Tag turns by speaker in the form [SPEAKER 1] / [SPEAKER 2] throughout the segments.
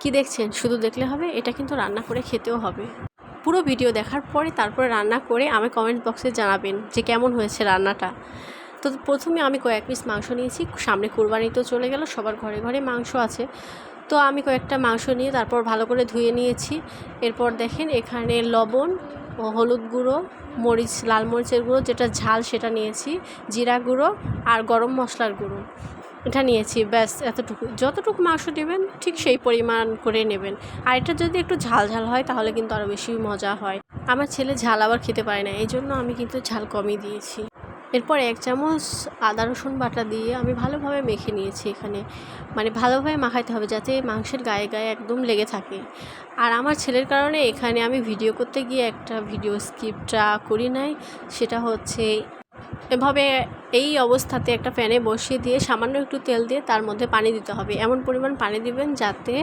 [SPEAKER 1] কি দেখছেন? শুধু দেখলে হবে? এটা কিন্তু রান্না করে খেতেও হবে। পুরো ভিডিও দেখার পরে তারপরে রান্না করে আমি কমেন্ট বক্সে জানাবেন যে কেমন হয়েছে রান্নাটা। তো প্রথমে আমি কয়েক পিস মাংস নিয়েছি, সামনে কুরবানি তো চলে গেল, সবার ঘরে ঘরে মাংস আছে। তো আমি কয়েকটা মাংস নিয়ে তারপর ভালো করে ধুয়ে নিয়েছি। এরপর দেখেন এখানে লবণ ও হলুদ গুঁড়ো, মরিচ, লাল মরিচের গুঁড়ো, যেটা ঝাল সেটা নিয়েছি, জিরা গুঁড়ো আর গরম মশলার গুঁড়ো। এটা নিয়েছি, ব্যাস এতটুকু যতটুকু মাংস নেবেন, ঠিক সেই পরিমাণ করে নেবেন। আর এটা যদি একটু ঝাল ঝাল হয়, তাহলে কিন্তু আরও বেশি মজা হয়। আমার ছেলে ঝাল আবার খেতে পারে না, এই জন্য আমি কিন্তু ঝাল কমই দিয়েছি। এরপর এক চামচ আদা, রসুন বাটা দিয়ে আমি ভালোভাবে মেখে নিয়েছি এখানে। মানে ভালোভাবে মাখাইতে হবে যাতে মাংসের গায়ে গায়ে একদম লেগে থাকে। আর আমার ছেলের কারণে এখানে আমি ভিডিও করতে গিয়ে একটা ভিডিও স্ক্রিপ্টটা করি নাই, সেটা হচ্ছে এভাবে এই অবস্থাতে একটা প্যানে বসিয়ে দিয়ে সামান্য একটু তেল দিয়ে তার মধ্যে পানি দিতে হবে। এমন পরিমাণ পানি দিবেন যাতে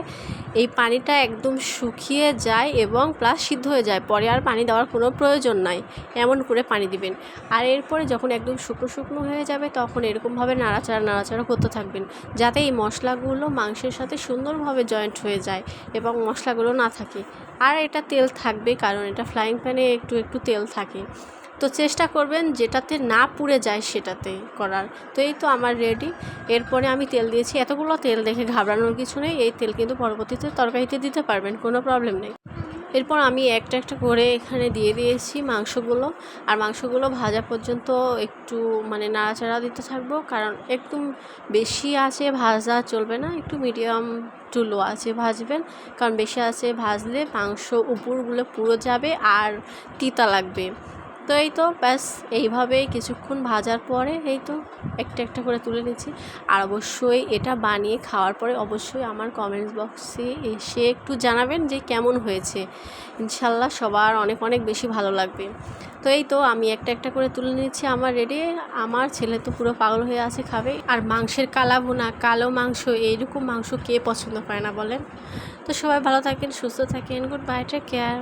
[SPEAKER 1] এই পানিটা একদম শুকিয়ে যায় এবং প্লাস সিদ্ধ হয়ে যায়। পরে আর পানি দেওয়ার কোনো প্রয়োজন নাই। এমন করে পানি দিবেন। আর এরপরে যখন একদম শুকনো শুকনো হয়ে যাবে তখন এরকমভাবে নাড়াচাড়া নাড়াচাড়া করতে থাকবেন। যাতে এই মশলাগুলো মাংসের সাথে সুন্দরভাবে জয়েন্ট হয়ে যায় এবং মশলাগুলো না থাকে। আর এটা তেল থাকবে কারণ এটা ফ্রাইং প্যানে একটু একটু তেল থাকে। তো চেষ্টা করবেন যেটাতে না পুড়ে যায় সেটাতে করার। তো এই তো আমার রেডি এরপরে আমি তেল দিয়েছি। এতগুলো তেল দেখে ঘাবড়ানোর কিছু নেই। এই তেল কিন্তু পরবর্তীতে তরকারিতে দিতে পারবেন, কোনো প্রবলেম নেই। এরপর আমি একটা একটা করে এখানে দিয়ে দিয়েছি মাংসগুলো। আর মাংসগুলো ভাজা পর্যন্ত একটু মানে নাড়াচাড়া দিতে থাকব। কারণ একদম বেশি আছে ভাজা চলবে না, একটু মিডিয়াম টু লো আছে ভাজবেন। কারণ বেশি আছে ভাজলে মাংস উপরগুলো পুরো যাবে আর তিতা লাগবে। তো এই তো, ব্যাস এইভাবে কিছুক্ষণ ভাজার পরে এই তো একটা একটা করে তুলে নিচ্ছি। আর অবশ্যই এটা বানিয়ে খাওয়ার পরে অবশ্যই আমার কমেন্টস বক্সে এসে একটু জানাবেন যে কেমন হয়েছে। ইনশাল্লাহ সবার অনেক অনেক বেশি ভালো লাগবে। তো এই তো, আমি একটা একটা করে তুলে নিচ্ছি আমার রেডি। আমার ছেলে তো পুরো পাগল হয়ে আছে খাবে। আর মাংসের কালা ভুনা কালো মাংস, এইরকম মাংস কে পছন্দ করে না বলেন। তো সবাই ভালো থাকেন, সুস্থ থাকেন গুড বাই টেক কেয়ার